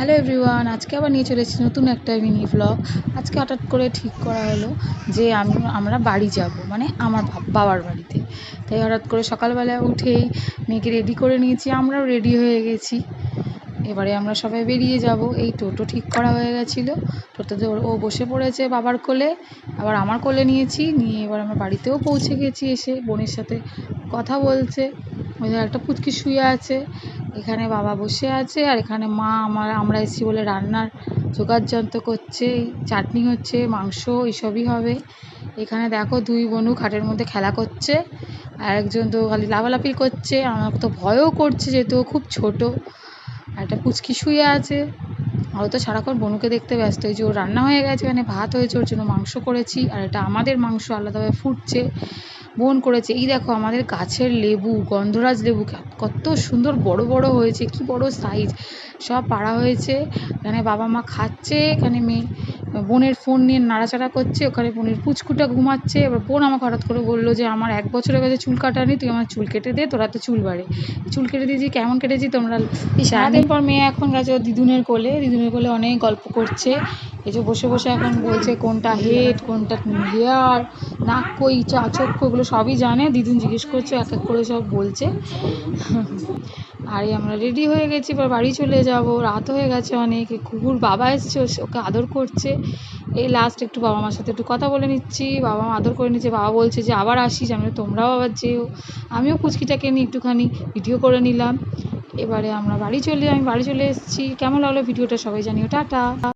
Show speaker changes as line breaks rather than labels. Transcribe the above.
Hello everyone আজকে আবার নিয়ে চলে এসেছি নতুন একটা মিনি ভ্লগ আজকে হঠাৎ করে ঠিক করা হলো যে আমি, আমরা বাড়ি যাব মানে আমার বাবার বাড়িতে। তাই হঠাৎ করে সকালবেলা উঠেই মেয়েকে রেডি করে নিয়েছি, আমরাও রেডি হয়ে গেছি। এবারে আমরা সবাই বেরিয়ে যাব। এই টোটো ঠিক করা হয়ে গেছিল। টোটোতে ও বসে পড়েছে বাবার কোলে। আবার আমার কোলে নিয়েছি, নিয়ে এবার আমরা বাড়িতেও পৌঁছে গেছি এসে। বোনের সাথে কথা বলছে। যে একটা পুচকি শুয়ে আছে। এখানে বাবা বসে আছে আর এখানে মা আমার, আমরা এসেছি বলে রান্নার জোগাড় যন্ত্র করছে, চাটনি হচ্ছে, মাংস এইসবই হবে। এখানে দেখো দুই বনু খাটের মধ্যে খেলা করছে, আর একজন তো খালি লাফালাফি করছে, আমার তো ভয়ও করছে যেহেতু খুব ছোট। একটা পুচকি শুয়ে আছে। আর ও তো সারাক্ষণ বনুকে দেখতে ব্যস্ত। এই যে ওর রান্না হয়ে গেছে, এখানে ভাত হয়েছে, ওর জন্য মাংস করেছি, আর এটা আমাদের মাংস আলাদাভাবে ফুটছে, বোন করেছে। এই দেখো আমাদের গাছের লেবু, গন্ধরাজ লেবু কত সুন্দর বড় বড় হয়েছে, কি বড় সাইজ সব পাড়া হয়েছে। এখানে বাবা মা খাচ্ছে, এখানে মেয়ে বোনের ফোন নিয়ে নাড়াচাড়া করছে ওখানে বোনের পুচকুটা ঘুমাচ্ছে এবার বোন আমাকে হঠাৎ করে বলল যে আমার এক বছরের কাছে চুল কাটা নেই তুই আমার চুল কেটে দে তোরা তো চুল বাড়ে। চুল কেটে দিয়েছি কেমন কেটেছি তোমরা সারাদিন পর মেয়ে এখন গেছে দিদুনের কোলে দিদুনের কোলে অনেক গল্প করছে। এই যে বসে বসে এখন বলছে কোনটা হেড কোনটা হেয়ার নাক কই চা চক্ষু এগুলো সবই জানে। দিদুন জিজ্ঞেস করছে এক এক করে সব বলছে। আর আমরা রেডি হয়ে গেছি, এবার বাড়ি চলে যাব। রাত হয়ে গেছে অনেক, কুকুর বাবা এসছে ওকে আদর করছে। এই লাস্ট একটু বাবা মার সাথে একটু কথা বলে নিচ্ছি। বাবা মা আদর করে নিচ্ছে, বাবা বলছে যে আবার আসিস, আমি তোমরাও আবার যেও। আমিও পুচকিটাকে নিয়ে একটুখানি ভিডিও করে নিলাম। এবারে আমরা বাড়ি চলে, আমি বাড়ি চলে এসেছি। কেমন লাগল ভিডিওটা সবাই জানিও। টাটা।